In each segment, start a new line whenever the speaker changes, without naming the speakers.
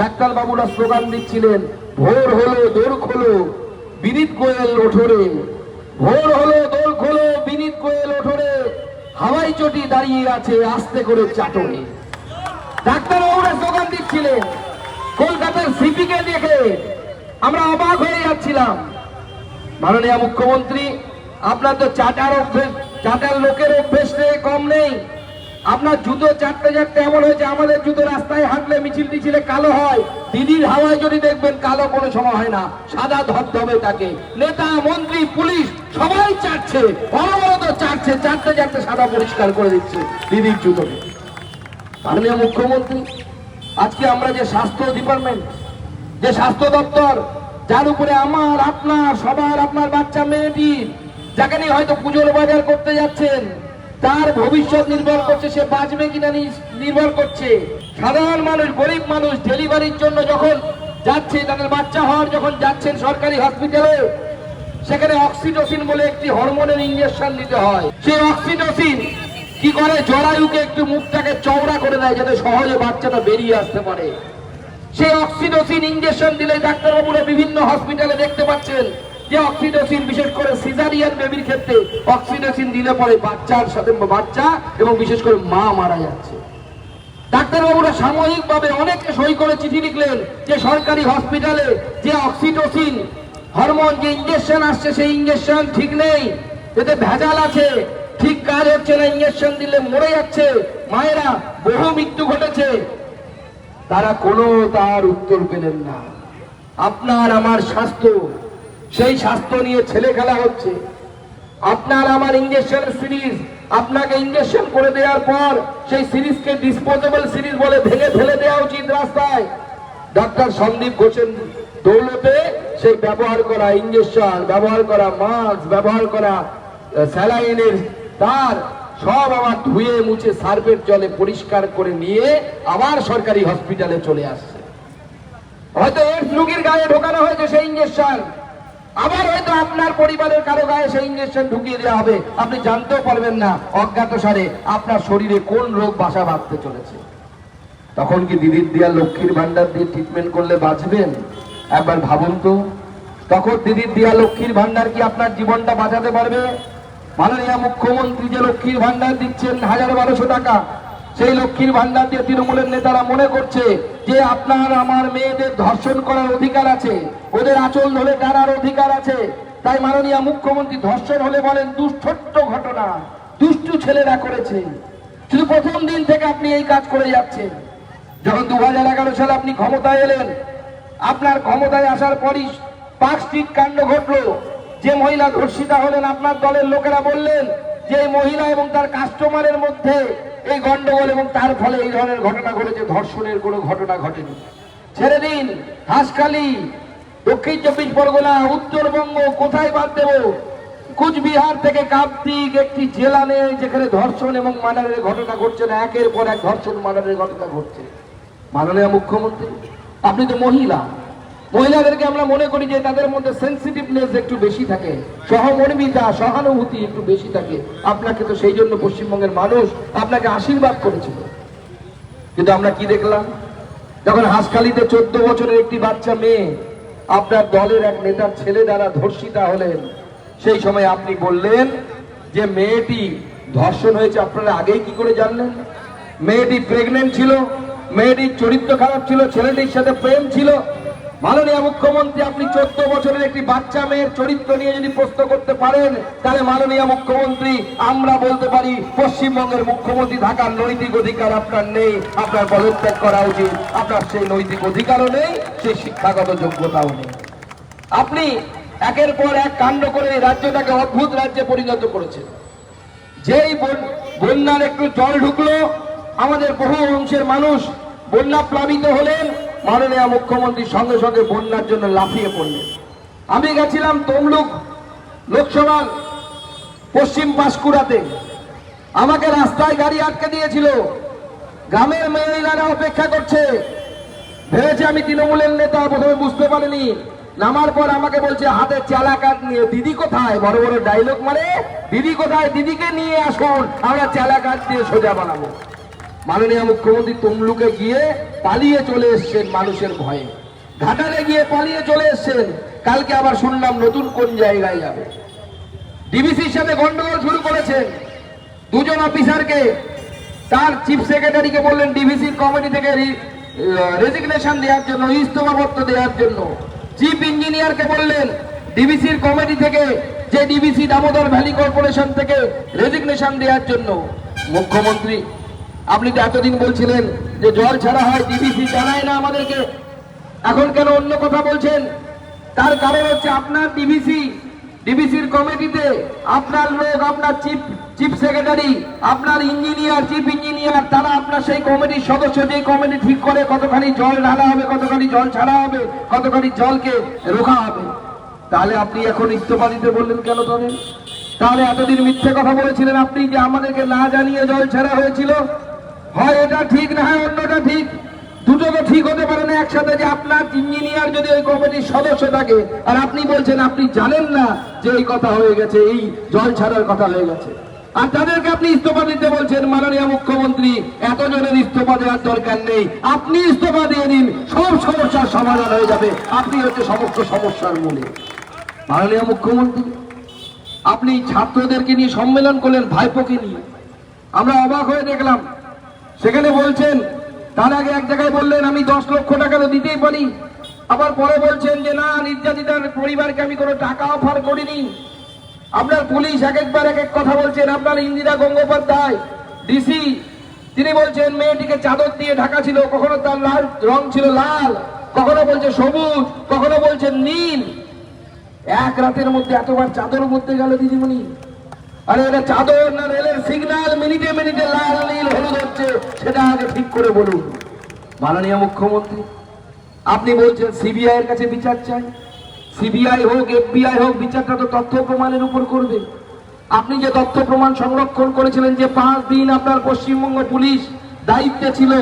Doctor বাবুরা slogan দিচ্ছিলেন, ভোর হলো দোর খোলো, বিনীত কোয়েল ওঠরে। ভোর হলো দোর খোলো, বিনীত কোয়েল ওঠরে। হাওয়াই চটি দাঁড়িয়ে আছে, আস্তে করে চাটনে ডাক্তার বাবুরা স্লোগান দিচ্ছিলেন, কলকাতার সিপিকে দেখে আমরা অবাক হয়ে যাচ্ছিলাম। মাননীয় মুখ্যমন্ত্রী, আপনার তো চাটার অভ্যেস চাটার লোকের অভ্যেস কম নেই। আপনার জুতো চারটে চারটে এমন হয়েছে, আমাদের জুতো রাস্তায় হাঁটলে মিছিল টিছিলে কালো হয়। দিদির হাওয়ায় যদি দেখবেন কালো কোনো সময় হয় না, সাদা ধবধবে তাকে। নেতা, মন্ত্রী, পুলিশ, সবাই চাটছে, অনবরত চাটছে, চারটে চারটে সাদা পরিষ্কার করে দিচ্ছে দিদির জুতোকে। মাননীয় মুখ্যমন্ত্রী, আজকে আমরা যে স্বাস্থ্য ডিপার্টমেন্ট, যে স্বাস্থ্য দপ্তর, যার উপরে আমার, আপনার, সবার, আপনার বাচ্চা, মেয়েটি, যাকে নিয়ে হয়তো পুজোর বাজার করতে যাচ্ছেন তার ভবিষ্যৎ নির্ভর করছে, সে বাঁচবে কিনা নির্ভর করছে। সাধারণ মানুষ, গরিব মানুষ ডেলিভারির জন্য যখন যাচ্ছে, তাদের বাচ্চা হওয়ার যখন যাচ্ছেন সরকারি হসপিটালে সেখানে অক্সিটোসিন বলে একটি হরমোনের ইঞ্জেকশন দিতে হয়। সেই অক্সিটোসিন কি করে? জরায়ুকে একটু মুখটাকে চওড়া করে দেয়, যাতে সহজে বাচ্চাটা বেরিয়ে আসতে পারে। সেই অক্সিটোসিন ইঞ্জেকশন দিলে ডাক্তারবাবুরা বিভিন্ন হসপিটালে দেখতে পাচ্ছেন। যে অক্সিটোসিন বিশেষ করে সিজারিয়ান বেবির ক্ষেত্রে অক্সিটোসিন দিলে পরে বাচ্চার সাথে বাচ্চা এবং বিশেষ করে মা মারা যাচ্ছে। ডাক্তারবাবুরা সাময়িকভাবে অনেকে সই করে চিঠি লিখলেন যে সরকারি হসপিটালে যে অক্সিটোসিন হরমোন যে ইঞ্জেকশন আসছে, সেই ইঞ্জেকশন ঠিক নেই। এতে ভেজাল আছে, ঠিক কাজ হচ্ছে না ইঞ্জেকশন দিলে মরে যাচ্ছে। মায়েরা, বহু মৃত্যু ঘটেছে। তারা কোনো তার উত্তর পেলেন না। আপনার আমার স্বাস্থ্য সেই স্বাস্থ্য নিয়ে ছেলে খেলা হচ্ছে। আপনার আমার ইঞ্জেকশন সিরিজ আপনাকে ইঞ্জেকশন করে দেওয়ার পর সেই সিরিজকে ডিসপোজেবল সিরিজ বলে ভেঙে ফেলে দেওয়া উচিত রাস্তায়। ডাক্তার সন্দীপ ঘোষেন দৌলতে সেই ব্যবহার করা ইঞ্জেকশন ব্যবহার করা মাস্ক ব্যবহার করা স্যালাইনের তার সব আবার ধুয়ে মুছে সার্ফের জলে পরিষ্কার করে নিয়ে আবার সরকারি হসপিটালে চলে আসছে। হয়তো এডস রোগীর গায়ে ঢোকানো হয়েছে সেই ইঞ্জেকশন আবার হয়তো আপনার পরিবারের কারও গায়ে সেই ইঞ্জেকশন ঢুকিয়ে দেওয়া হবে। আপনি জানতেও পারবেন না অজ্ঞাত সারে আপনার শরীরে কোন রোগ বাসা বাঁধতে চলেছে। তখন কি দিদির দিয়া লক্ষ্মীর ভান্ডার দিয়ে ট্রিটমেন্ট করলে বাঁচবেন? একবার ভাবুন তো, তখন দিদির দিয়া লক্ষ্মীর ভান্ডার কি আপনার জীবনটা বাঁচাতে পারবে? মাননীয় মুখ্যমন্ত্রী যে লক্ষ্মীর ভান্ডার দিচ্ছেন হাজার বারোশো টাকা সেই লক্ষ্মীর ভান্ডার দিয়ে তৃণমূলের নেতারা মনে করছে যে আপনার আমার মেয়েদের ধর্ষণ করার অধিকার আছে, ওদের আচল ধরে টানার অধিকার আছে। তাই মাননীয় মুখ্যমন্ত্রী ধর্ষণ হলে বলেন দুষ্ছোট্ট ঘটনা, দুষ্টু ছেলেরা করেছে। শুধু প্রথম দিন থেকে আপনি এই কাজ করে যাচ্ছেন। যখন দু হাজার এগারো সালে আপনি ক্ষমতায় এলেন, আপনার ক্ষমতায় আসার পরই পার্ক স্ট্রিট কাণ্ড ঘটলো। যে মহিলা ধর্ষিতা হলেন, আপনার দলের লোকেরা বললেন যে মহিলা এবং তার কাস্টমারের মধ্যে এই গন্ডগোল এবং তার ফলে এই ধরনের ঘটনা ঘটেছে, ধর্ষণের কোনো ঘটনা ঘটেনি। ছেড়ে দিন, হাঁসখালি, দক্ষিণ চব্বিশ পরগনা, উত্তরবঙ্গ, কোথায় বাদ দেব? কুচবিহার থেকে কাপ্তিক একটি জেলা নেই যেখানে ধর্ষণ এবং মার্ডারের ঘটনা ঘটছে না, একের পর এক ধর্ষণ, মার্ডারের ঘটনা ঘটছে। মাননীয় মুখ্যমন্ত্রী, আপনি তো মহিলা। মহিলাদেরকে আমরা মনে করি যে তাদের মধ্যে সেন্সিটিভনেস একটু বেশি থাকে, সহমর্মিতা, সহানুভূতি একটু বেশি থাকে। আপনাকে তো সেই জন্য পশ্চিমবঙ্গের মানুষ আপনাকে আশীর্বাদ করেছিল। কিন্তু আমরা কি দেখলাম? যখন হাসখালিতে চোদ্দ বছরের একটি বাচ্চা মেয়ে আপনার দলের এক নেতার ছেলে দ্বারা ধর্ষিতা হলেন, সেই সময় আপনি বললেন যে মেয়েটি ধর্ষণ হয়েছে, আপনারা আগেই কি করে জানলেন? মেয়েটি প্রেগনেন্ট ছিল, মেয়েটির চরিত্র খারাপ ছিল, ছেলেটির সাথে প্রেম ছিল মাননীয় মুখ্যমন্ত্রী, আপনি চোদ্দ বছরের একটি বাচ্চা মেয়ের চরিত্র নিয়ে যদি প্রশ্ন করতে পারেন, তাহলে মাননীয় মুখ্যমন্ত্রী, আমরা বলতে পারি পশ্চিমবঙ্গের মুখ্যমন্ত্রী থাকার নৈতিক অধিকার আপনার নেই, আপনার পদত্যাগ করা উচিত, আপনার সেই নৈতিক অধিকারও নেই, সেই শিক্ষাগত যোগ্যতাও নেই। আপনি একের পর এক কাণ্ড করে রাজ্যটাকে অদ্ভুত রাজ্যে পরিণত করেছেন। যেই বন্যার একটু জল ঢুকলো, আমাদের বহু অংশের মানুষ বন্যা প্লাবিত হলেন মাননীয় মুখ্যমন্ত্রী সঙ্গে সঙ্গে বন্যার জন্য লাফিয়ে পড়লেন। আমি গেছিলাম তমলুক লোকসভার পশ্চিম পাঁশকুড়াতে। আমাকে রাস্তায় গাড়ি আটকে দিয়েছিল। গ্রামের মহিলারা অপেক্ষা করছে। ভেবেছে আমি তৃণমূলের নেতা, প্রথমে বুঝতে পারিনি। নামার পর আমাকে বলছে, হাতে চালা কাঠ নিয়ে দিদি কোথায়? বড় বড় ডায়লগ মানে দিদি কোথায়? দিদিকে নিয়ে আসুন, আমরা চালা কাঠ দিয়ে সোজা বানাবো। মাননীয় মুখ্যমন্ত্রী তমলুকে গিয়ে পালিয়ে চলে এসছেন মানুষের ভয়ে। ঘাটালে গিয়ে পালিয়ে চলে এসছেন, কালকে আবার শুনলাম নতুন কোন জায়গায় যাবে। ডিবিসির সাথে গন্ডগোল শুরু করেছেন দুজন অফিসারকে তার চিফ সেক্রেটারিকে বললেন ডিভিসির কমিটি থেকে রেজিগনেশন দেওয়ার জন্য, ইস্তফাপত্র দেওয়ার জন্য। চিফ ইঞ্জিনিয়ারকে বললেন ডিবিসির কমিটি থেকে যে ডিবিসি দামোদর ভ্যালি কর্পোরেশন থেকে রেজিগনেশন দেওয়ার জন্য। মুখ্যমন্ত্রী আপনি তো এতদিন বলছিলেন যে জল ছাড়া হয় ডিবিসি জানায় না আমাদেরকে। এখন কেন অন্য কথা বলছেন? তার কারণ হচ্ছে আপনার ডিবিসি ডিবিসির কমিটিতে আপনার লোক, আপনার চিফ চিফ সেক্রেটারি, আপনার ইঞ্জিনিয়ার, চিফ ইঞ্জিনিয়ার, তারা আপনার সেই কমিটির সদস্য যে কমিটি ঠিক করে কতখানি জল ঢালা হবে, কতখানি জল ছাড়া হবে, কতখানি জলকে রোখা হবে। তাহলে আপনি এখন ইস্তফা দিতে বললেন কেন তবে তাহলে এতদিন মিথ্যে কথা বলেছিলেন আপনি যে আমাদেরকে না জানিয়ে জল ছাড়া হয়েছিল? হয় এটা ঠিক না হয় অন্যটা ঠিক? দুটো তো ঠিক হতে পারে না একসাথে যে আপনার ইঞ্জিনিয়ার যদি ওই কমিটির সদস্য থাকে। আর আপনি বলছেন, আপনি জানেন না যে এই কথা হয়ে গেছে, এই জল ছাড়ার কথা হয়ে গেছে। আর তাদেরকে আপনি ইস্তফা দিতে বলছেন, মাননীয় মুখ্যমন্ত্রী, এতজনের ইস্তফা দেওয়ার দরকার নেই। আপনি ইস্তফা দিয়ে দিন, সব সমস্যার সমাধান হয়ে যাবে। আপনি হচ্ছে সমস্ত সমস্যার মূলে। মাননীয় মুখ্যমন্ত্রী, আপনি ছাত্রদেরকে নিয়ে সম্মেলন করলেন, ভাইপোকে নিয়ে। আমরা অবাক হয়ে দেখলাম সেখানে বলছেন, তার আগে এক জায়গায় বললেন, আমি দশ লক্ষ টাকা তো দিতেই পারি। আবার পরে বলছেন যে, না, নির্যাতিতার পরিবারকে আমি কোনো টাকা অফার করিনি। আপনার পুলিশ এক একবার এক এক কথা বলছেন, আপনার ইন্দিরা গঙ্গোপাধ্যায়, ডিসি, তিনি বলছেন, মেয়েটিকে চাদর দিয়ে ঢাকা ছিল, কখনো তার লাল রং ছিল লাল, কখনো বলছে সবুজ, কখনো বলছেন নীল। এক রাতের মধ্যে এতবার চাদর মধ্যে গেল দিদিমণি। আরে এটা চাদর না রেলের সিগন্যাল মিনিটে মিনিটে লাল, নীল, হলুদ হচ্ছে, সেটা আগে ঠিক করে বলুন। মাননীয় মুখ্যমন্ত্রী, আপনি বলছেন সিবিআই এর কাছে বিচার চাই। সিবিআই হোক এফবিআই হোক, বিচারটা তো তথ্য প্রমাণের উপর করবে। আপনি যে তথ্য প্রমাণ সংরক্ষণ করেছিলেন যে পাঁচ দিন আপনার পশ্চিমবঙ্গ পুলিশ দায়িত্বে ছিল,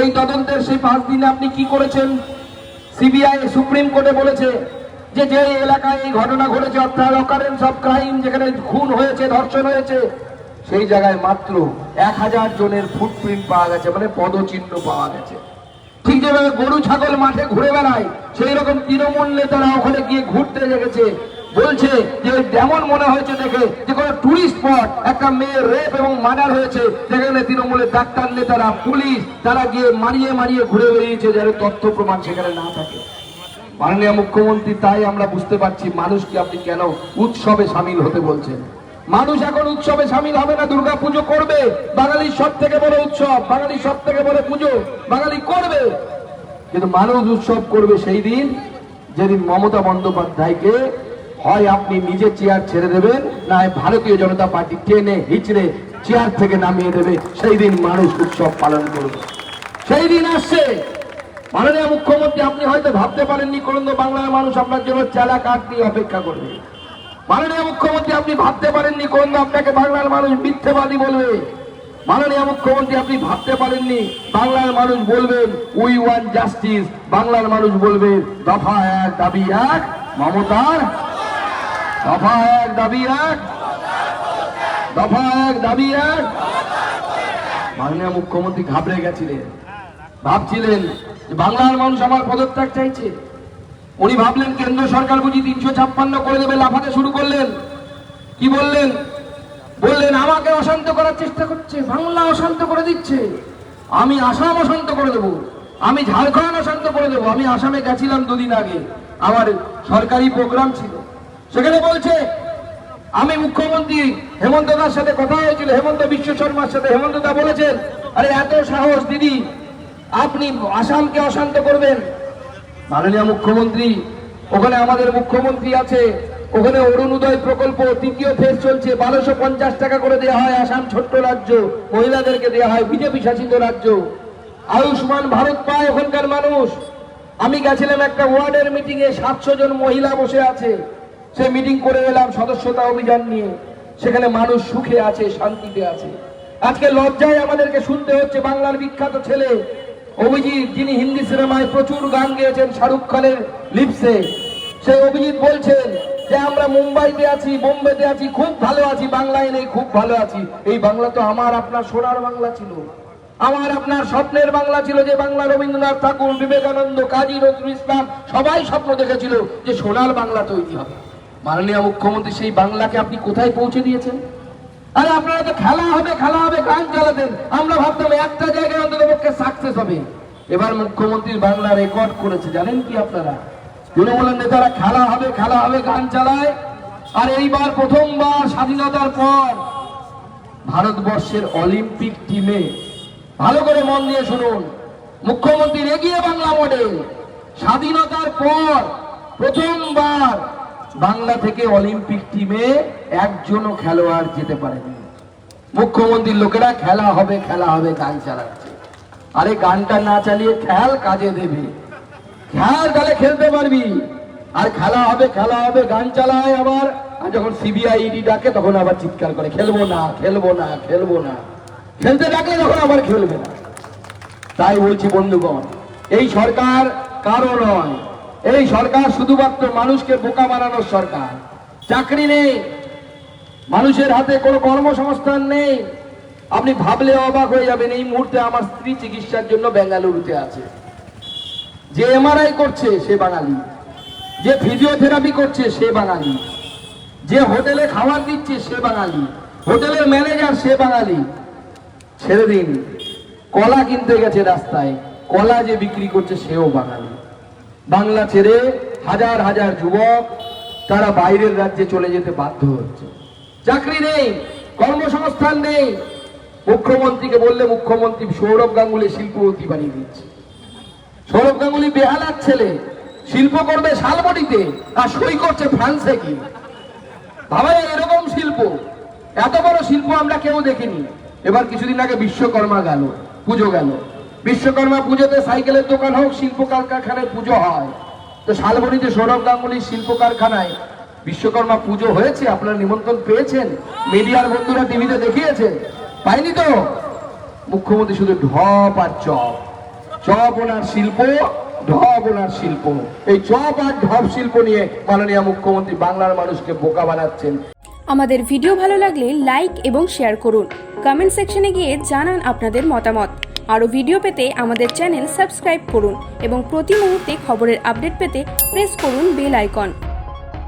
এই তদন্তের সেই পাঁচ দিনে আপনি কি করেছেন? সিবিআই সুপ্রিম কোর্টে বলেছে যে যে এলাকায় এই ঘটনা ঘটেছে, অর্থাৎ অকারেন্স অফ ক্রাইম যেখানে খুন হয়েছে, ধর্ষণ হয়েছে, সেই জায়গায় মাত্র এক হাজার জনের ফুটপ্রিন্ট পাওয়া গেছে মানে পদচিহ্ন পাওয়া গেছে। ঠিক যেভাবে গরু, ছাগল মাঠে ঘুরে বেড়ায়, সেই রকম তৃণমূল নেতারা ওখানে গিয়ে ঘুরতে লেগেছে। বলছে যে যেমন মনে হয়েছে দেখে, যে কোনো টুরিস্ট স্পট একটা মেয়ে রেপ এবং মার্ডার হয়েছে, যেখানে তৃণমূলের ডাক্তার নেতারা, পুলিশ, তারা গিয়ে মারিয়ে মারিয়ে ঘুরে বেরিয়েছে যেন তথ্য প্রমাণ সেখানে না থাকে। মাননীয় মুখ্যমন্ত্রী, তাই আমরা বুঝতে পারছি মানুষকে আপনি কেন উৎসবে সামিল হতে বলছেন। মানুষ এখন উৎসবে সামিল হবে না দুর্গা পুজো করবে। বাঙালির সব থেকে বড় উৎসব বাঙালির সব থেকে বড় পুজো, বাঙালি করবে। কিন্তু মানুষ উৎসব করবে সেই দিন যেদিন মমতা বন্দ্যোপাধ্যায়কে হয় আপনি নিজে চেয়ার ছেড়ে দেবেন না ভারতীয় জনতা পার্টি টেনে হিচড়ে চেয়ার থেকে নামিয়ে দেবে। সেই দিন মানুষ উৎসব পালন করবে। সেই দিন আসছে। মাননীয় মুখ্যমন্ত্রী, আপনি হয়তো ভাবতে পারেননি কোন বাংলার মানুষ আপনার জন্য চালা কাঠ দিয়ে অপেক্ষা করবে। মাননীয় মুখ্যমন্ত্রী, আপনি ভাবতে পারেননি কোন আপনাকে বাংলার মানুষ মিথ্যেবাদী বলবে। মাননীয় মুখ্যমন্ত্রী, আপনি ভাবতে পারেননি, বাংলার মানুষ বলবেন উই ওয়ান জাস্টিস বাংলার মানুষ বলবে, দফা এক, দাবি এক, মমতার। দফা এক, দাবি এক, দফা এক, দাবি এক। মাননীয় মুখ্যমন্ত্রী ঘাবড়ে গেছিলেন। ভাবছিলেন বাংলার মানুষ আমার পদত্যাগ চাইছে। উনি ভাবলেন, কেন্দ্র সরকার বুঝি তিনশো ছাপ্পান্ন করে দেবে, লাফাতে শুরু করলেন। কি বললেন? বললেন, আমাকে অশান্ত করার চেষ্টা করছে, বাংলা অশান্ত করে দিচ্ছে। আমি আসাম অশান্ত করে দেবো, আমি ঝাড়খণ্ড অশান্ত করে দেবো। আমি আসামে গেছিলাম দুদিন আগে, আমার সরকারি প্রোগ্রাম ছিল। সেখানে বলছে, আমি মুখ্যমন্ত্রী হেমন্ত দার সাথে কথা হয়েছিল, হেমন্ত বিশ্ব শর্মার সাথে। হেমন্ত দা বলেছেন, আরে এত সাহস, দিদি আপনি আসামকে অশান্ত করবেন। মাননীয় মুখ্যমন্ত্রী, ওখানে আমাদের মুখ্যমন্ত্রী আছে, ওখানে অরুণোদয় প্রকল্প তৃতীয় ফেজ চলছে, বারোশো পঞ্চাশ টাকা করে দেওয়া হয় আসাম ছোট্ট রাজ্য, মহিলাদেরকে দেওয়া হয় বিজেপি শাসিত রাজ্য। আয়ুষ্মান ভারত পায় ওখানকার মানুষ। আমি গেছিলাম একটা ওয়ার্ডের মিটিং এ সাতশো জন মহিলা বসে আছে। সে মিটিং করে এলাম সদস্যতা অভিযান নিয়ে। সেখানে মানুষ সুখে আছে, শান্তিতে আছে। আজকে লজ্জায় আমাদেরকে শুনতে হচ্ছে, বাংলার বিখ্যাত ছেলে। অভিজিৎ, যিনি হিন্দি সিনেমায় প্রচুর গান গেয়েছেন শাহরুখ খানের লিপসে, সেই অভিজিৎ বলছেন যে, আমরা মুম্বাইতে আছি, বোম্বেতে আছি, খুব ভালো আছি, বাংলায় নেই, খুব ভালো আছি। এই বাংলা তো আমার, আপনার সোনার বাংলা ছিল। আমার, আপনার স্বপ্নের বাংলা ছিল যে, বাংলা রবীন্দ্রনাথ ঠাকুর, বিবেকানন্দ, কাজী নজরুল ইসলাম, সবাই স্বপ্ন দেখেছিল যে, সোনার বাংলা তৈরি হবে। মাননীয় মুখ্যমন্ত্রী, সেই বাংলাকে আপনি কোথায় পৌঁছে দিয়েছেন? আরে, আপনারা তো খেলা হবে খেলা হবে, গান চালাতেন। আমরা ভাবতাম একটা জায়গায় অন্তত পক্ষে সাকসেস হবে। এবার মুখ্যমন্ত্রীর বাংলা রেকর্ড করেছে, জানেন কি আপনারা? তৃণমূলের নেতারা খেলা হবে খেলা হবে, গান চালায়। আর এইবার প্রথমবার স্বাধীনতার পর ভারতবর্ষের অলিম্পিক টিমে ভালো করে মন দিয়ে শুনুন। মুখ্যমন্ত্রীর এগিয়ে বাংলা মডেল। স্বাধীনতার পর প্রথমবার বাংলা থেকে অলিম্পিক টিমে একজনও খেলোয়াড় যেতে পারেনি। মুখ্যমন্ত্রীর লোকেরা খেলা হবে খেলা হবে, গান চালাচ্ছে। আরে গানটা না চালিয়ে খেয়াল কাজে দেবে। খেয়াল তাহলে খেলতে পারবি। আর খেলা হবে খেলা হবে, গান চালায় আবার। আর যখন সিবিআই ইডি ডাকে, তখন আবার চিৎকার করে, খেলব না খেলব না খেলব না। খেলতে ডাকলে তখন আবার খেলবে না। তাই বলছি বন্ধুগণ, এই সরকার কারও নয়। এই সরকার শুধুমাত্র মানুষকে বোকা বানানোর সরকার। চাকরি নেই। মানুষের হাতে কোনো কর্মসংস্থান নেই। আপনি ভাবলে অবাক হয়ে যাবেন, এই মুহূর্তে আমার স্ত্রী চিকিৎসার জন্য বেঙ্গালুরুতে আছে। যে এমআরআই করছে, সে বাঙালি। যে ফিজিওথেরাপি করছে, সে বাঙালি। যে হোটেলে খাবার দিচ্ছে, সে বাঙালি। হোটেলের ম্যানেজার সে বাঙালি। ছেড়ে দিন কলা কিনতে গেছে রাস্তায়। কলা যে বিক্রি করছে, সেও বাঙালি। বাংলা ছেড়ে হাজার হাজার যুবক তারা বাইরের রাজ্যে চলে যেতে বাধ্য হচ্ছে। চাকরি নেই, কর্মসংস্থান নেই। মুখ্যমন্ত্রীকে বললে মুখ্যমন্ত্রী সৌরভ গাঙ্গুলি শিল্পপতি বানিয়ে দিচ্ছে। সৌরভ গাঙ্গুলি বেহালার ছেলে শিল্প করবে শালবটিতে, আর সই করছে ফ্রান্সে কি ভাবা এরকম শিল্প। এত বড় শিল্প আমরা কেউ দেখিনি। এবার কিছুদিন আগে বিশ্বকর্মা গেল, পুজো গেল। বিশ্বকর্মা পুজোতে সাইকেলের দোকান হোক, শিল্প কারখানায় পুজো হয়। তো শালবনিতে সৌরভ গাঙ্গুলির শিল্প কারখানায় বিশ্বকর্মা পুজো হয়েছে? আপনারা নিমন্ত্রণ পেয়েছেন? মিডিয়ার বন্ধুরা টিভিতে দেখিয়েছেন পাইনি তো? মুখ্যমন্ত্রী শুধু ঢপ আর চপ চপ ওনার শিল্প, ঢপ ওনার শিল্প। এই চপ আর ঢপ শিল্প নিয়ে মাননীয় মুখ্যমন্ত্রী বাংলার মানুষকে বোকা বানাচ্ছেন।
আমাদের ভিডিও ভালো লাগলে লাইক এবং শেয়ার করুন। কমেন্ট সেকশনে গিয়ে জানান আপনাদের মতামত। আরও ভিডিও পেতে আমাদের চ্যানেল সাবস্ক্রাইব করুন এবং প্রতি মুহূর্তে খবরের আপডেট পেতে প্রেস করুন বেল আইকন।